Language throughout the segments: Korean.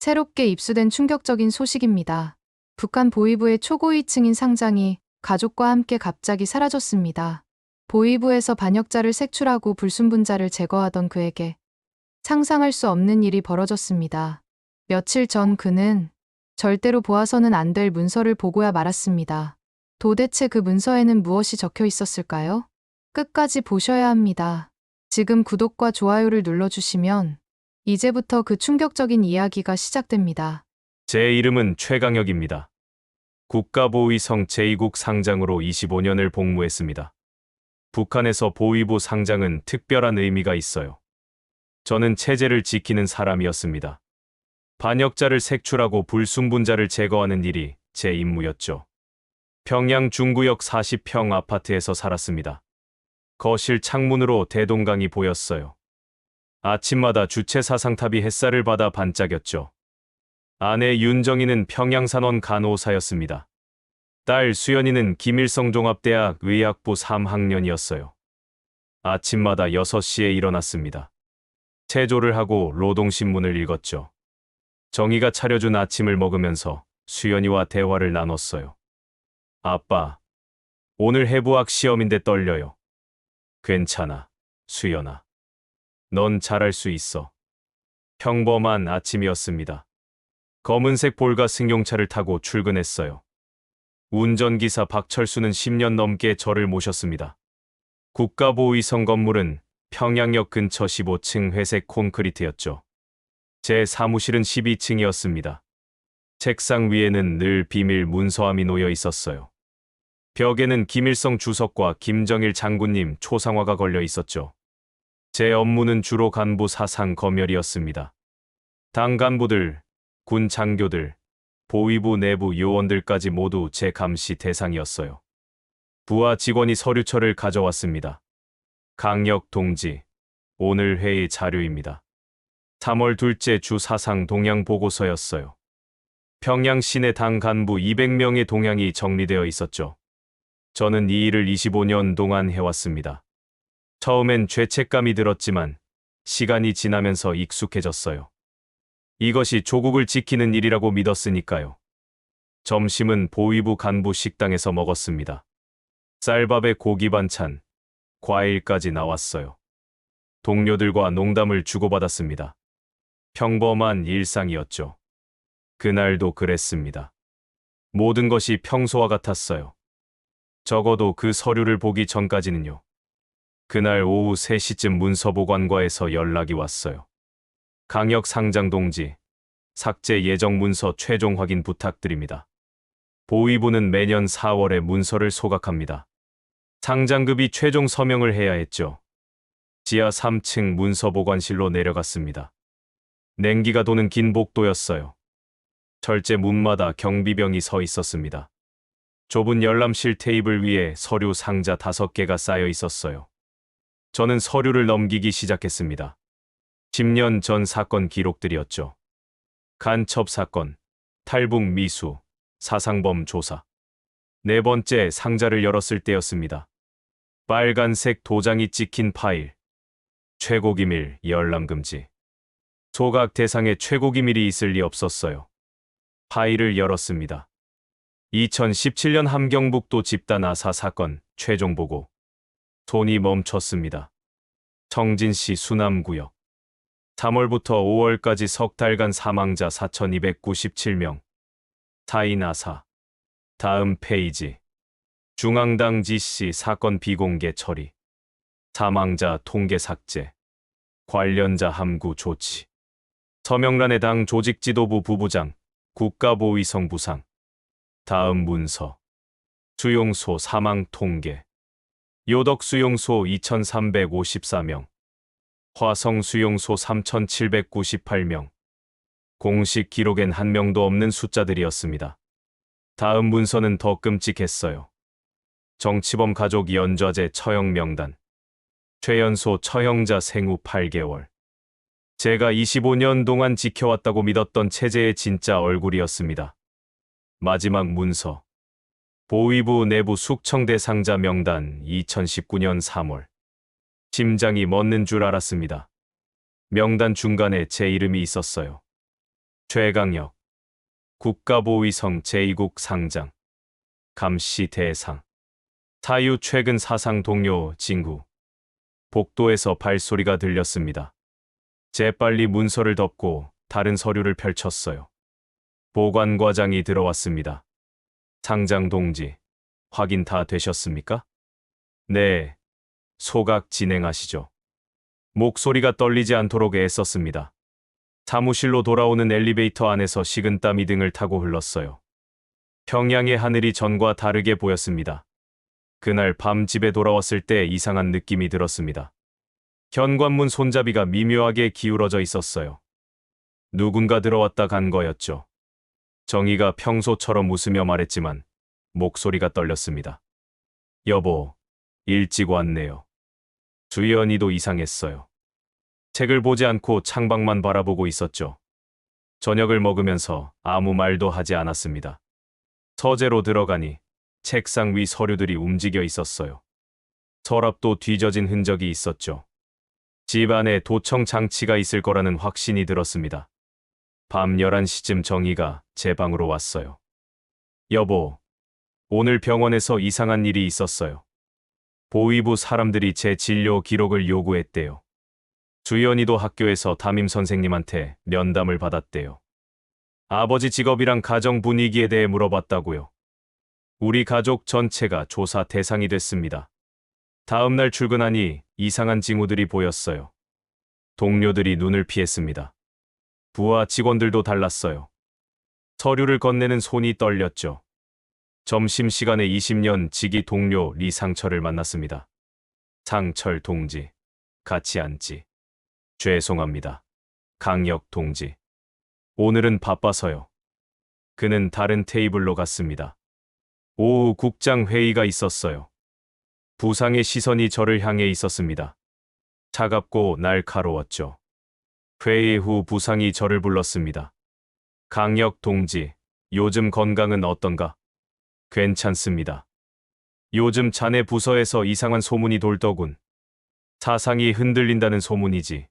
새롭게 입수된 충격적인 소식입니다. 북한 보위부의 초고위층인 상장이 가족과 함께 갑자기 사라졌습니다. 보위부에서 반역자를 색출하고 불순분자를 제거하던 그에게 상상할 수 없는 일이 벌어졌습니다. 며칠 전 그는 절대로 보아서는 안 될 문서를 보고야 말았습니다. 도대체 그 문서에는 무엇이 적혀 있었을까요? 끝까지 보셔야 합니다. 지금 구독과 좋아요를 눌러주시면 이제부터 그 충격적인 이야기가 시작됩니다. 제 이름은 최강혁입니다. 국가보위성 제2국 상장으로 25년을 복무했습니다. 북한에서 보위부 상장은 특별한 의미가 있어요. 저는 체제를 지키는 사람이었습니다. 반역자를 색출하고 불순분자를 제거하는 일이 제 임무였죠. 평양 중구역 40평 아파트에서 살았습니다. 거실 창문으로 대동강이 보였어요. 아침마다 주체 사상탑이 햇살을 받아 반짝였죠. 아내 윤정희는 평양산원 간호사였습니다. 딸 수연이는 김일성 종합대학 의학부 3학년이었어요. 아침마다 6시에 일어났습니다. 체조를 하고 로동신문을 읽었죠. 정희가 차려준 아침을 먹으면서 수연이와 대화를 나눴어요. 아빠, 오늘 해부학 시험인데 떨려요. 괜찮아, 수연아. 넌 잘할 수 있어. 평범한 아침이었습니다. 검은색 볼가 승용차를 타고 출근했어요. 운전기사 박철수는 10년 넘게 저를 모셨습니다. 국가보위성 건물은 평양역 근처 15층 회색 콘크리트였죠. 제 사무실은 12층이었습니다. 책상 위에는 늘 비밀 문서함이 놓여 있었어요. 벽에는 김일성 주석과 김정일 장군님 초상화가 걸려 있었죠. 제 업무는 주로 간부 사상 검열이었습니다. 당 간부들, 군 장교들, 보위부 내부 요원들까지 모두 제 감시 대상이었어요. 부하 직원이 서류처를 가져왔습니다. 강력 동지, 오늘 회의 자료입니다. 3월 둘째 주 사상 동향 보고서였어요. 평양 시내 당 간부 200명의 동향이 정리되어 있었죠. 저는 이 일을 25년 동안 해왔습니다. 처음엔 죄책감이 들었지만 시간이 지나면서 익숙해졌어요. 이것이 조국을 지키는 일이라고 믿었으니까요. 점심은 보위부 간부 식당에서 먹었습니다. 쌀밥에 고기 반찬, 과일까지 나왔어요. 동료들과 농담을 주고받았습니다. 평범한 일상이었죠. 그날도 그랬습니다. 모든 것이 평소와 같았어요. 적어도 그 서류를 보기 전까지는요. 그날 오후 3시쯤 문서보관과에서 연락이 왔어요. 강력 상장 동지, 삭제 예정 문서 최종 확인 부탁드립니다. 보위부는 매년 4월에 문서를 소각합니다. 상장급이 최종 서명을 해야 했죠. 지하 3층 문서보관실로 내려갔습니다. 냉기가 도는 긴 복도였어요. 철제 문마다 경비병이 서 있었습니다. 좁은 열람실 테이블 위에 서류 상자 다섯 개가 쌓여 있었어요. 저는 서류를 넘기기 시작했습니다. 10년 전 사건 기록들이었죠. 간첩 사건, 탈북 미수, 사상범 조사. 네 번째 상자를 열었을 때였습니다. 빨간색 도장이 찍힌 파일. 최고 기밀 열람 금지. 소각 대상에 최고 기밀이 있을 리 없었어요. 파일을 열었습니다. 2017년 함경북도 집단 아사 사건 최종 보고. 손이 멈췄습니다. 청진시 수남구역. 3월부터 5월까지 석 달간 사망자 4,297명. 타인 아사. 다음 페이지. 중앙당 지시 사건 비공개 처리. 사망자 통계 삭제. 관련자 함구 조치. 서명란의 당 조직지도부 부부장, 국가보위성 부상. 다음 문서. 수용소 사망 통계. 요덕 수용소 2354명. 화성 수용소 3798명. 공식 기록엔 한 명도 없는 숫자들이었습니다. 다음 문서는 더 끔찍했어요. 정치범 가족 연좌제 처형 명단. 최연소 처형자 생후 8개월. 제가 25년 동안 지켜왔다고 믿었던 체제의 진짜 얼굴이었습니다. 마지막 문서. 보위부 내부 숙청 대상자 명단 2019년 3월. 심장이 멎는 줄 알았습니다. 명단 중간에 제 이름이 있었어요. 최강혁 국가보위성 제2국 상장 감시 대상 사유 최근 사상 동료 진구 복도에서 발소리가 들렸습니다. 재빨리 문서를 덮고 다른 서류를 펼쳤어요. 보관과장이 들어왔습니다. 상장 동지, 확인 다 되셨습니까? 네. 소각 진행하시죠. 목소리가 떨리지 않도록 애썼습니다. 사무실로 돌아오는 엘리베이터 안에서 식은땀이 등을 타고 흘렀어요. 평양의 하늘이 전과 다르게 보였습니다. 그날 밤 집에 돌아왔을 때 이상한 느낌이 들었습니다. 현관문 손잡이가 미묘하게 기울어져 있었어요. 누군가 들어왔다 간 거였죠. 정희가 평소처럼 웃으며 말했지만 목소리가 떨렸습니다. 여보, 일찍 왔네요. 주연이도 이상했어요. 책을 보지 않고 창밖만 바라보고 있었죠. 저녁을 먹으면서 아무 말도 하지 않았습니다. 서재로 들어가니 책상 위 서류들이 움직여 있었어요. 서랍도 뒤져진 흔적이 있었죠. 집 안에 도청 장치가 있을 거라는 확신이 들었습니다. 밤 11시쯤 정희가 제 방으로 왔어요. 여보, 오늘 병원에서 이상한 일이 있었어요. 보위부 사람들이 제 진료 기록을 요구했대요. 주연이도 학교에서 담임 선생님한테 면담을 받았대요. 아버지 직업이랑 가정 분위기에 대해 물어봤다고요. 우리 가족 전체가 조사 대상이 됐습니다. 다음 날 출근하니 이상한 징후들이 보였어요. 동료들이 눈을 피했습니다. 부하 직원들도 달랐어요. 서류를 건네는 손이 떨렸죠. 점심시간에 20년 지기 동료 리상철을 만났습니다. 상철 동지, 같이 앉지. 죄송합니다. 강혁 동지. 오늘은 바빠서요. 그는 다른 테이블로 갔습니다. 오후 국장 회의가 있었어요. 부상의 시선이 저를 향해 있었습니다. 차갑고 날카로웠죠. 회의 후 부상이 저를 불렀습니다. 강혁 동지, 요즘 건강은 어떤가? 괜찮습니다. 요즘 자네 부서에서 이상한 소문이 돌더군. 사상이 흔들린다는 소문이지.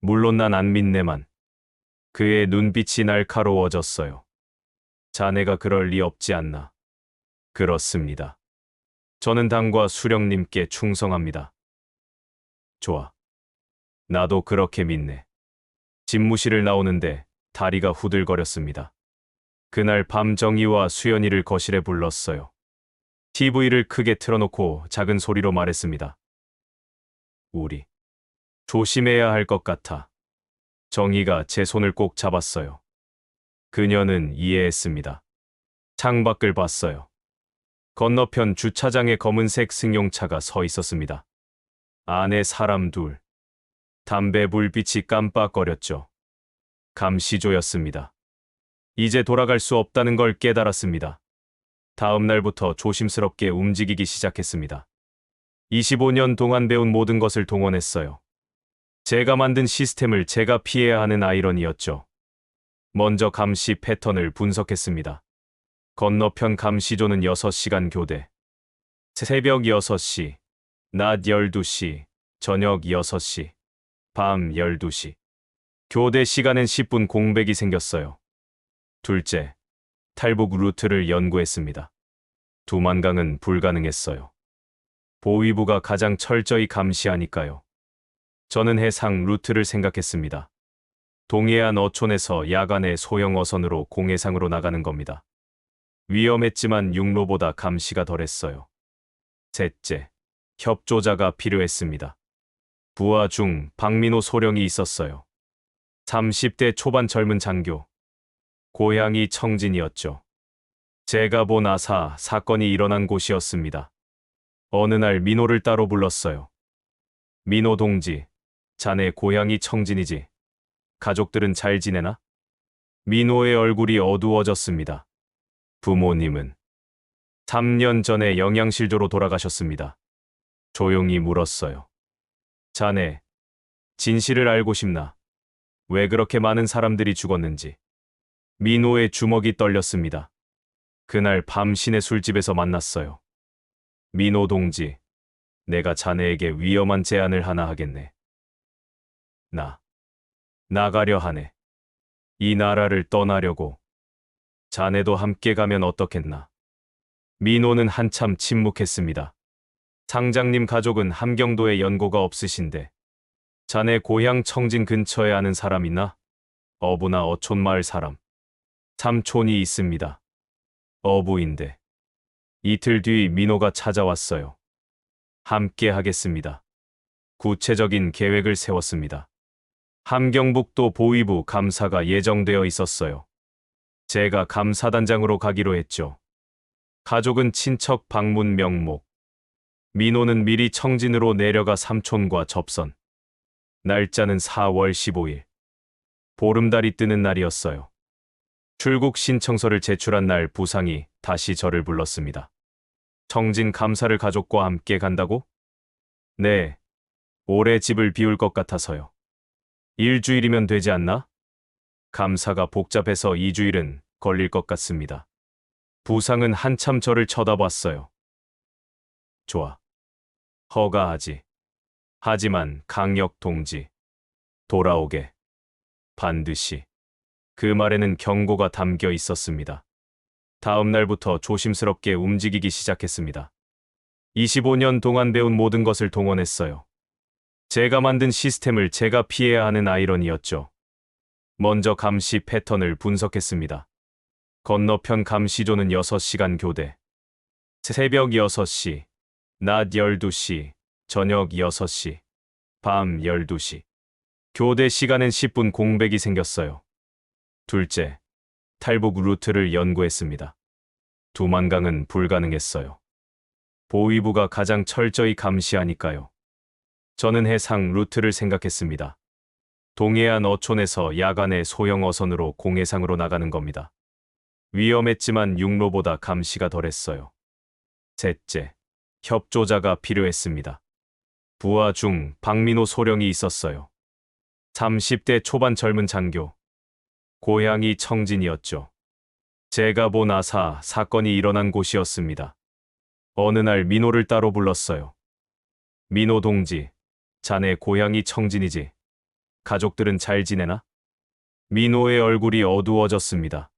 물론 난 안 믿네만. 그의 눈빛이 날카로워졌어요. 자네가 그럴 리 없지 않나. 그렇습니다. 저는 당과 수령님께 충성합니다. 좋아. 나도 그렇게 믿네. 집무실을 나오는데 다리가 후들거렸습니다. 그날 밤 정희와 수연이를 거실에 불렀어요. TV를 크게 틀어놓고 작은 소리로 말했습니다. 우리 조심해야 할 것 같아. 정희가 제 손을 꼭 잡았어요. 그녀는 이해했습니다. 창밖을 봤어요. 건너편 주차장에 검은색 승용차가 서 있었습니다. 안에 사람 둘. 담배 불빛이 깜빡거렸죠. 감시조였습니다. 이제 돌아갈 수 없다는 걸 깨달았습니다. 다음 날부터 조심스럽게 움직이기 시작했습니다. 25년 동안 배운 모든 것을 동원했어요. 제가 만든 시스템을 제가 피해야 하는 아이러니였죠. 먼저 감시 패턴을 분석했습니다. 건너편 감시조는 6시간 교대. 새벽 6시, 낮 12시, 저녁 6시, 밤 12시. 교대 시간엔 10분 공백이 생겼어요. 둘째, 탈북 루트를 연구했습니다. 두만강은 불가능했어요. 보위부가 가장 철저히 감시하니까요. 저는 해상 루트를 생각했습니다. 동해안 어촌에서 야간에 소형 어선으로 공해상으로 나가는 겁니다. 위험했지만 육로보다 감시가 덜했어요. 셋째, 협조자가 필요했습니다. 부하 중 박민호 소령이 있었어요. 30대 초반 젊은 장교. 고향이 청진이었죠. 제가 본 아사 사건이 일어난 곳이었습니다. 어느 날 민호를 따로 불렀어요. 민호 동지, 자네 고향이 청진이지. 가족들은 잘 지내나? 민호의 얼굴이 어두워졌습니다. 부모님은 3년 전에 영양실조로 돌아가셨습니다. 조용히 물었어요. 자네, 진실을 알고 싶나? 왜 그렇게 많은 사람들이 죽었는지. 민호의 주먹이 떨렸습니다. 그날 밤 시내 술집에서 만났어요. 민호 동지, 내가 자네에게 위험한 제안을 하나 하겠네. 나, 나가려 하네. 이 나라를 떠나려고. 자네도 함께 가면 어떻겠나. 민호는 한참 침묵했습니다. 상장님 가족은 함경도에 연고가 없으신데 자네 고향 청진 근처에 아는 사람 있나? 어부나 어촌마을 사람. 삼촌이 있습니다. 어부인데. 이틀 뒤 민호가 찾아왔어요. 함께 하겠습니다. 구체적인 계획을 세웠습니다. 함경북도 보위부 감사가 예정되어 있었어요. 제가 감사단장으로 가기로 했죠. 가족은 친척 방문 명목. 민호는 미리 청진으로 내려가 삼촌과 접선. 날짜는 4월 15일. 보름달이 뜨는 날이었어요. 출국 신청서를 제출한 날 부상이 다시 저를 불렀습니다. 청진 감사를 가족과 함께 간다고? 네. 올해 집을 비울 것 같아서요. 일주일이면 되지 않나? 감사가 복잡해서 2주일은 걸릴 것 같습니다. 부상은 한참 저를 쳐다봤어요. 좋아. 허가하지. 하지만 강력 동지. 돌아오게. 반드시. 그 말에는 경고가 담겨 있었습니다. 다음 날부터 조심스럽게 움직이기 시작했습니다. 25년 동안 배운 모든 것을 동원했어요. 제가 만든 시스템을 제가 피해야 하는 아이러니였죠. 먼저 감시 패턴을 분석했습니다. 건너편 감시조는 6시간 교대. 새벽 6시, 낮 12시, 저녁 6시, 밤 12시. 교대 시간엔 10분 공백이 생겼어요. 둘째, 탈북 루트를 연구했습니다. 두만강은 불가능했어요. 보위부가 가장 철저히 감시하니까요. 저는 해상 루트를 생각했습니다. 동해안 어촌에서 야간에 소형 어선으로 공해상으로 나가는 겁니다. 위험했지만 육로보다 감시가 덜했어요. 셋째, 협조자가 필요했습니다. 부하 중 박민호 소령이 있었어요. 30대 초반 젊은 장교. 고향이 청진이었죠. 제가 본 아사 사건이 일어난 곳이었습니다. 어느 날 민호를 따로 불렀어요. 민호 동지, 자네 고향이 청진이지. 가족들은 잘 지내나? 민호의 얼굴이 어두워졌습니다.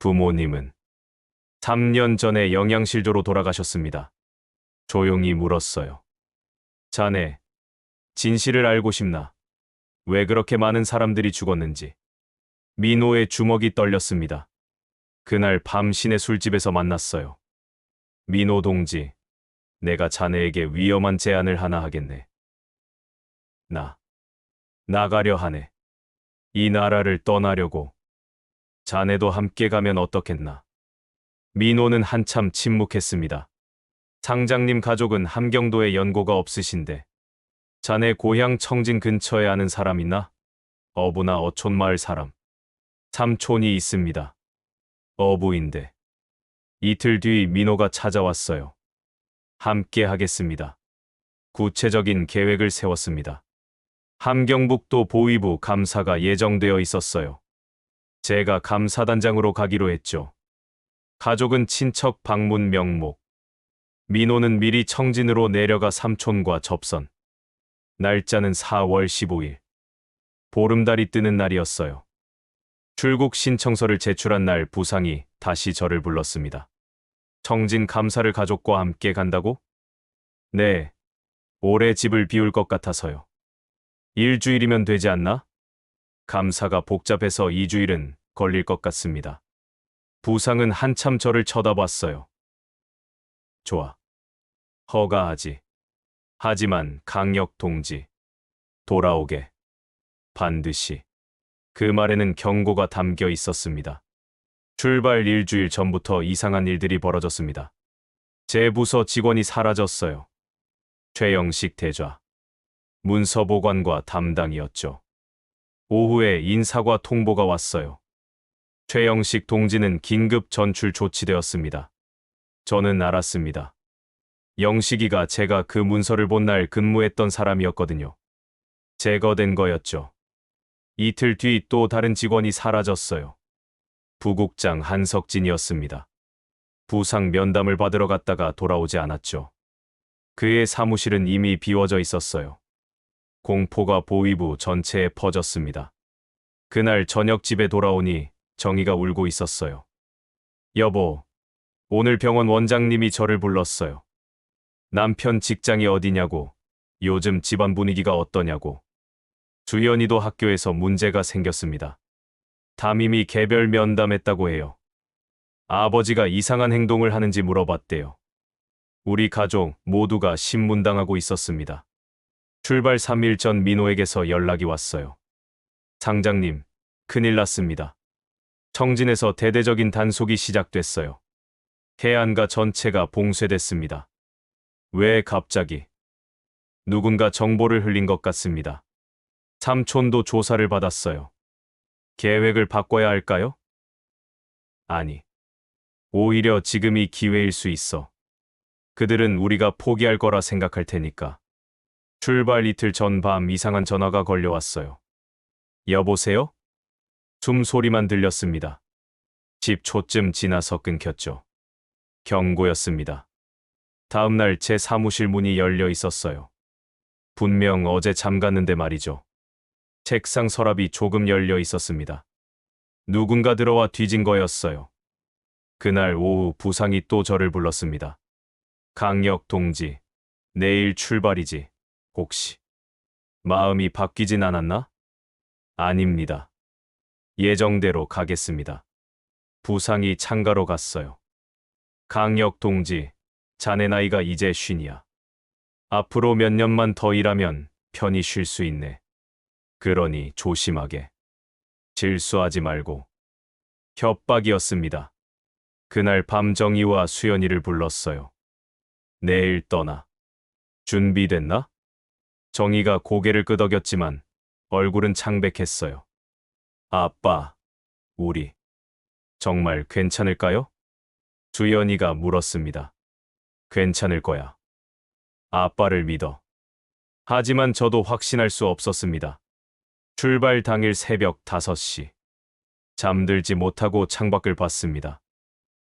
부모님은 3년 전에 영양실조로 돌아가셨습니다. 조용히 물었어요. 자네, 진실을 알고 싶나? 왜 그렇게 많은 사람들이 죽었는지. 민호의 주먹이 떨렸습니다. 그날 밤 시내 술집에서 만났어요. 민호 동지, 내가 자네에게 위험한 제안을 하나 하겠네. 나, 나가려 하네. 이 나라를 떠나려고. 자네도 함께 가면 어떻겠나. 민호는 한참 침묵했습니다. 상장님 가족은 함경도에 연고가 없으신데. 자네 고향 청진 근처에 아는 사람 있나? 어부나 어촌마을 사람. 삼촌이 있습니다. 어부인데. 이틀 뒤 민호가 찾아왔어요. 함께 하겠습니다. 구체적인 계획을 세웠습니다. 함경북도 보위부 감사가 예정되어 있었어요. 제가 감사단장으로 가기로 했죠. 가족은 친척 방문 명목. 민호는 미리 청진으로 내려가 삼촌과 접선. 날짜는 4월 15일. 보름달이 뜨는 날이었어요. 출국 신청서를 제출한 날 부상이 다시 저를 불렀습니다. 청진 감사를 가족과 함께 간다고? 네. 올해 집을 비울 것 같아서요. 일주일이면 되지 않나? 감사가 복잡해서 2주일은 걸릴 것 같습니다. 부상은 한참 저를 쳐다봤어요. 좋아. 허가하지. 하지만 강력 동지. 돌아오게. 반드시. 그 말에는 경고가 담겨 있었습니다. 출발 일주일 전부터 이상한 일들이 벌어졌습니다. 제 부서 직원이 사라졌어요. 최영식 대좌. 문서보관과 담당이었죠. 오후에 인사과 통보가 왔어요. 최영식 동지는 긴급 전출 조치되었습니다. 저는 알았습니다. 영식이가 제가 그 문서를 본 날 근무했던 사람이었거든요. 제거된 거였죠. 이틀 뒤 또 다른 직원이 사라졌어요. 부국장 한석진이었습니다. 부상 면담을 받으러 갔다가 돌아오지 않았죠. 그의 사무실은 이미 비워져 있었어요. 공포가 보위부 전체에 퍼졌습니다. 그날 저녁 집에 돌아오니 정희가 울고 있었어요. 여보, 오늘 병원 원장님이 저를 불렀어요. 남편 직장이 어디냐고, 요즘 집안 분위기가 어떠냐고. 주연이도 학교에서 문제가 생겼습니다. 담임이 개별 면담했다고 해요. 아버지가 이상한 행동을 하는지 물어봤대요. 우리 가족 모두가 신문당하고 있었습니다. 출발 3일 전 민호에게서 연락이 왔어요. 상장님, 큰일 났습니다. 청진에서 대대적인 단속이 시작됐어요. 해안가 전체가 봉쇄됐습니다. 왜 갑자기? 누군가 정보를 흘린 것 같습니다. 삼촌도 조사를 받았어요. 계획을 바꿔야 할까요? 아니. 오히려 지금이 기회일 수 있어. 그들은 우리가 포기할 거라 생각할 테니까. 출발 이틀 전 밤 이상한 전화가 걸려왔어요. 여보세요? 숨소리만 들렸습니다. 10초쯤 지나서 끊겼죠. 경고였습니다. 다음 날 제 사무실 문이 열려 있었어요. 분명 어제 잠갔는데 말이죠. 책상 서랍이 조금 열려 있었습니다. 누군가 들어와 뒤진 거였어요. 그날 오후 부상이 또 저를 불렀습니다. 강력 동지, 내일 출발이지. 혹시 마음이 바뀌진 않았나? 아닙니다. 예정대로 가겠습니다. 부상이 창가로 갔어요. 강력 동지, 자네 나이가 이제 쉰이야. 앞으로 몇 년만 더 일하면 편히 쉴 수 있네. 그러니 조심하게. 질수하지 말고. 협박이었습니다. 그날 밤 정희와 수연이를 불렀어요. 내일 떠나. 준비됐나? 정희가 고개를 끄덕였지만 얼굴은 창백했어요. 아빠, 우리 정말 괜찮을까요? 주연이가 물었습니다. 괜찮을 거야. 아빠를 믿어. 하지만 저도 확신할 수 없었습니다. 출발 당일 새벽 5시. 잠들지 못하고 창밖을 봤습니다.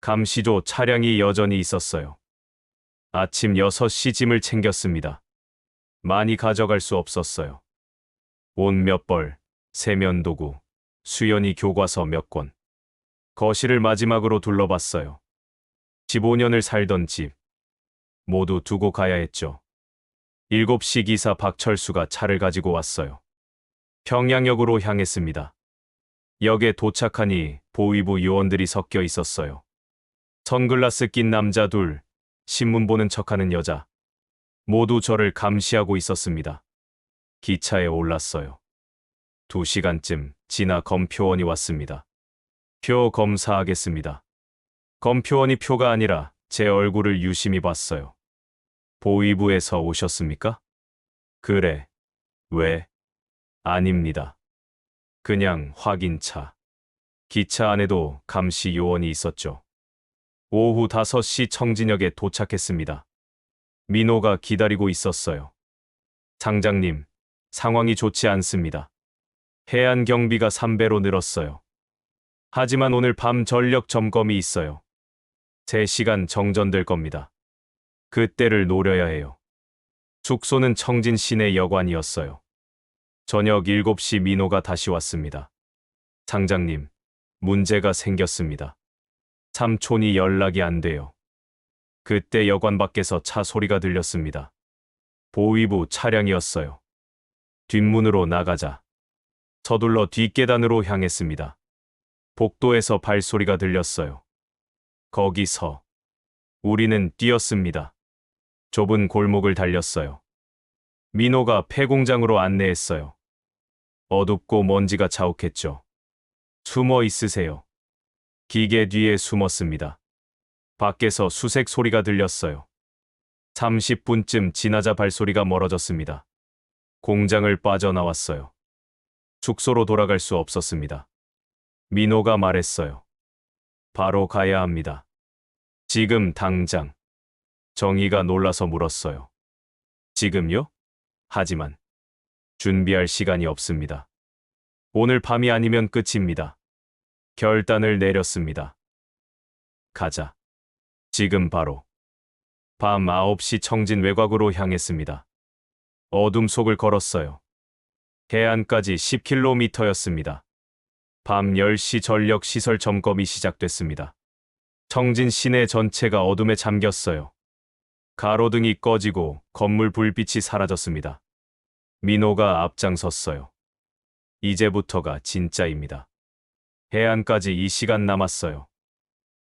감시조 차량이 여전히 있었어요. 아침 6시 짐을 챙겼습니다. 많이 가져갈 수 없었어요. 옷 몇 벌, 세면 도구, 수연이 교과서 몇 권. 거실을 마지막으로 둘러봤어요. 15년을 살던 집. 모두 두고 가야 했죠. 7시 기사 박철수가 차를 가지고 왔어요. 평양역으로 향했습니다. 역에 도착하니 보위부 요원들이 섞여 있었어요. 선글라스 낀 남자 둘, 신문 보는 척하는 여자. 모두 저를 감시하고 있었습니다. 기차에 올랐어요. 두 시간쯤 지나 검표원이 왔습니다. 표 검사하겠습니다. 검표원이 표가 아니라 제 얼굴을 유심히 봤어요. 보위부에서 오셨습니까? 그래. 왜? 아닙니다. 그냥 확인차. 기차 안에도 감시 요원이 있었죠. 오후 5시 청진역에 도착했습니다. 민호가 기다리고 있었어요. 상장님, 상황이 좋지 않습니다. 해안 경비가 3배로 늘었어요. 하지만 오늘 밤 전력 점검이 있어요. 3시간 정전될 겁니다. 그 때를 노려야 해요. 숙소는 청진 시내 여관이었어요. 저녁 7시 민호가 다시 왔습니다. 상장님, 문제가 생겼습니다. 삼촌이 연락이 안 돼요. 그때 여관 밖에서 차 소리가 들렸습니다. 보위부 차량이었어요. 뒷문으로 나가자. 서둘러 뒷계단으로 향했습니다. 복도에서 발소리가 들렸어요. 거기서 우리는 뛰었습니다. 좁은 골목을 달렸어요. 민호가 폐공장으로 안내했어요. 어둡고 먼지가 자욱했죠. 숨어 있으세요. 기계 뒤에 숨었습니다. 밖에서 수색 소리가 들렸어요. 30분쯤 지나자 발소리가 멀어졌습니다. 공장을 빠져나왔어요. 숙소로 돌아갈 수 없었습니다. 민호가 말했어요. 바로 가야 합니다. 지금 당장. 정희가 놀라서 물었어요. 지금요? 하지만 준비할 시간이 없습니다. 오늘 밤이 아니면 끝입니다. 결단을 내렸습니다. 가자. 지금 바로. 밤 9시 청진 외곽으로 향했습니다. 어둠 속을 걸었어요. 해안까지 10km였습니다. 밤 10시 전력 시설 점검이 시작됐습니다. 청진 시내 전체가 어둠에 잠겼어요. 가로등이 꺼지고 건물 불빛이 사라졌습니다. 민호가 앞장섰어요. 이제부터가 진짜입니다. 해안까지 이 시간 남았어요.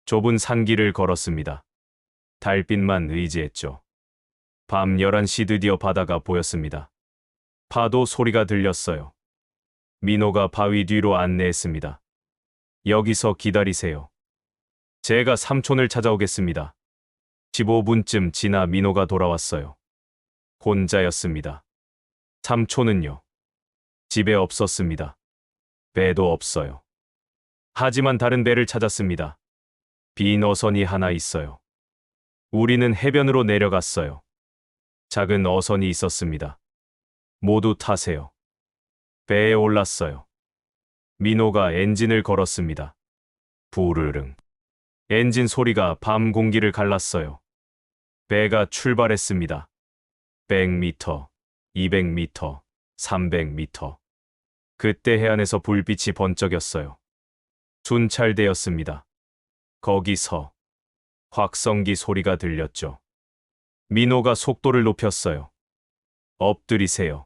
좁은 산길을 걸었습니다. 달빛만 의지했죠. 밤 11시 드디어 바다가 보였습니다. 파도 소리가 들렸어요. 민호가 바위 뒤로 안내했습니다. 여기서 기다리세요. 제가 삼촌을 찾아오겠습니다. 15분쯤 지나 민호가 돌아왔어요. 혼자였습니다. 삼촌은요? 집에 없었습니다. 배도 없어요. 하지만 다른 배를 찾았습니다. 빈 어선이 하나 있어요. 우리는 해변으로 내려갔어요. 작은 어선이 있었습니다. 모두 타세요. 배에 올랐어요. 민호가 엔진을 걸었습니다. 부르릉. 엔진 소리가 밤 공기를 갈랐어요. 배가 출발했습니다. 100m, 200m, 300m. 그때 해안에서 불빛이 번쩍였어요. 순찰대였습니다. 거기서 확성기 소리가 들렸죠. 민호가 속도를 높였어요. 엎드리세요.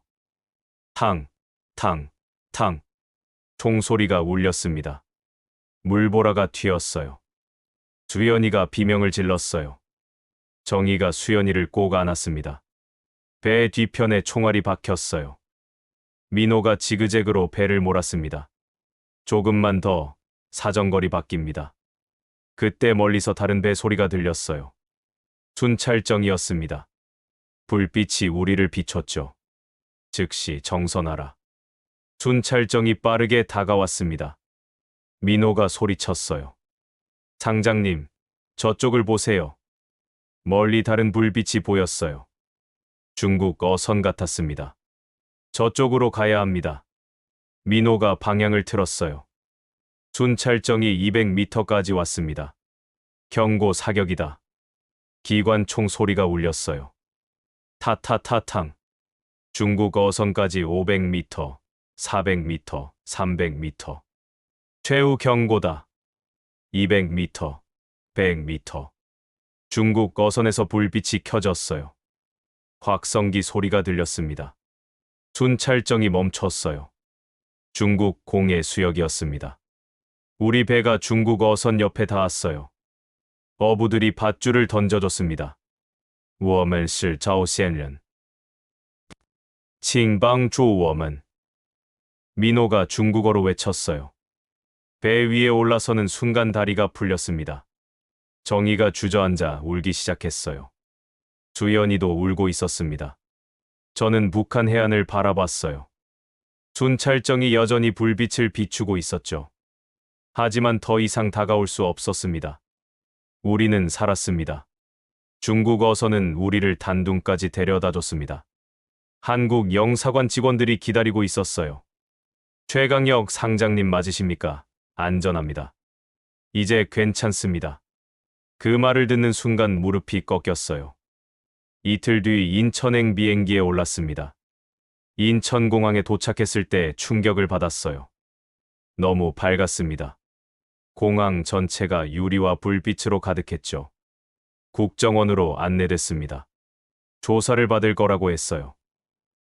탕, 탕, 탕. 총소리가 울렸습니다. 물보라가 튀었어요. 수연이가 비명을 질렀어요. 정희가 수연이를 꼭 안았습니다. 배 뒤편에 총알이 박혔어요. 민호가 지그재그로 배를 몰았습니다. 조금만 더 사정거리 바뀝니다. 그때 멀리서 다른 배 소리가 들렸어요. 순찰정이었습니다. 불빛이 우리를 비췄죠. 즉시 정선하라. 순찰정이 빠르게 다가왔습니다. 민호가 소리쳤어요. 상장님, 저쪽을 보세요. 멀리 다른 불빛이 보였어요. 중국 어선 같았습니다. 저쪽으로 가야 합니다. 민호가 방향을 틀었어요. 순찰정이 200m까지 왔습니다. 경고 사격이다. 기관총 소리가 울렸어요. 타타타탕. 중국 어선까지 500m, 400m, 300m. 최후 경고다. 200m, 100m. 중국 어선에서 불빛이 켜졌어요. 확성기 소리가 들렸습니다. 순찰정이 멈췄어요. 중국 공해 수역이었습니다. 우리 배가 중국 어선 옆에 닿았어요. 어부들이 밧줄을 던져줬습니다. 我们是朝鲜人. 请帮助我们. 민호가 중국어로 외쳤어요. 배 위에 올라서는 순간 다리가 풀렸습니다. 정희가 주저앉아 울기 시작했어요. 주연이도 울고 있었습니다. 저는 북한 해안을 바라봤어요. 순찰정이 여전히 불빛을 비추고 있었죠. 하지만 더 이상 다가올 수 없었습니다. 우리는 살았습니다. 중국 어선은 우리를 단둥까지 데려다 줬습니다. 한국 영사관 직원들이 기다리고 있었어요. 최강혁 상장님 맞으십니까? 안전합니다. 이제 괜찮습니다. 그 말을 듣는 순간 무릎이 꺾였어요. 이틀 뒤 인천행 비행기에 올랐습니다. 인천공항에 도착했을 때 충격을 받았어요. 너무 밝았습니다. 공항 전체가 유리와 불빛으로 가득했죠. 국정원으로 안내됐습니다. 조사를 받을 거라고 했어요.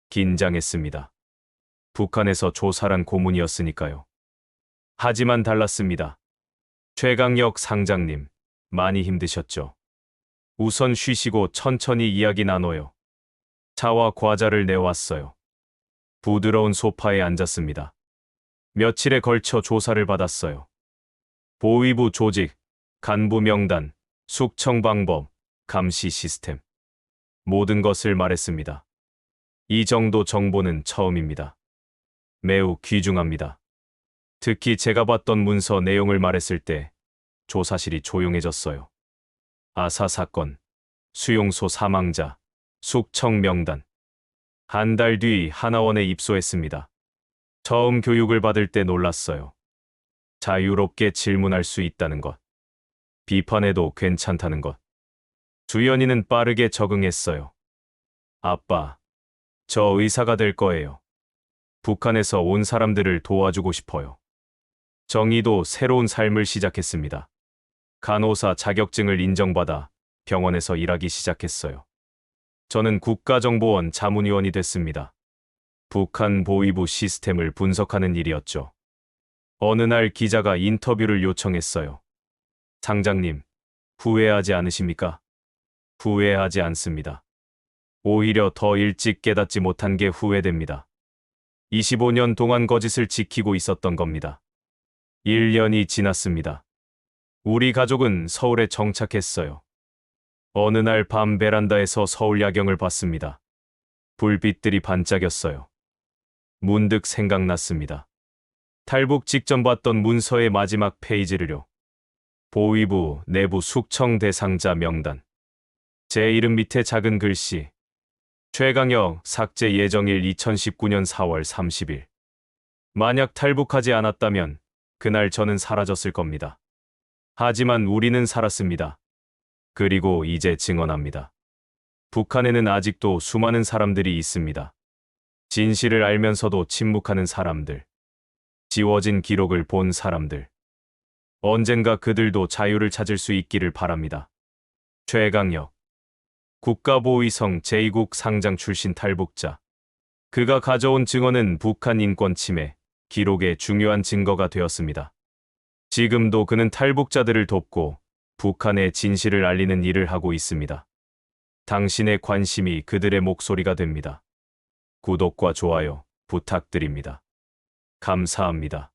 긴장했습니다. 북한에서 조사란 고문이었으니까요. 하지만 달랐습니다. 최강혁 상장님, 많이 힘드셨죠? 우선 쉬시고 천천히 이야기 나눠요. 차와 과자를 내왔어요. 부드러운 소파에 앉았습니다. 며칠에 걸쳐 조사를 받았어요. 보위부 조직, 간부 명단, 숙청 방법, 감시 시스템. 모든 것을 말했습니다. 이 정도 정보는 처음입니다. 매우 귀중합니다. 특히 제가 봤던 문서 내용을 말했을 때 조사실이 조용해졌어요. 아사 사건, 수용소 사망자, 숙청 명단. 한 달 뒤 하나원에 입소했습니다. 처음 교육을 받을 때 놀랐어요. 자유롭게 질문할 수 있다는 것. 비판해도 괜찮다는 것. 주연이는 빠르게 적응했어요. 아빠, 저 의사가 될 거예요. 북한에서 온 사람들을 도와주고 싶어요. 정의도 새로운 삶을 시작했습니다. 간호사 자격증을 인정받아 병원에서 일하기 시작했어요. 저는 국가정보원 자문위원이 됐습니다. 북한 보위부 시스템을 분석하는 일이었죠. 어느 날 기자가 인터뷰를 요청했어요. 상장님, 후회하지 않으십니까? 후회하지 않습니다. 오히려 더 일찍 깨닫지 못한 게 후회됩니다. 25년 동안 거짓을 지키고 있었던 겁니다. 1년이 지났습니다. 우리 가족은 서울에 정착했어요. 어느 날 밤 베란다에서 서울 야경을 봤습니다. 불빛들이 반짝였어요. 문득 생각났습니다. 탈북 직전 봤던 문서의 마지막 페이지를요. 보위부 내부 숙청 대상자 명단. 제 이름 밑에 작은 글씨. 최강혁 삭제 예정일 2019년 4월 30일. 만약 탈북하지 않았다면 그날 저는 사라졌을 겁니다. 하지만 우리는 살았습니다. 그리고 이제 증언합니다. 북한에는 아직도 수많은 사람들이 있습니다. 진실을 알면서도 침묵하는 사람들. 지워진 기록을 본 사람들. 언젠가 그들도 자유를 찾을 수 있기를 바랍니다. 최강혁. 국가보위성 제2국 상장 출신 탈북자. 그가 가져온 증언은 북한 인권 침해, 기록의 중요한 증거가 되었습니다. 지금도 그는 탈북자들을 돕고 북한의 진실을 알리는 일을 하고 있습니다. 당신의 관심이 그들의 목소리가 됩니다. 구독과 좋아요 부탁드립니다. 감사합니다.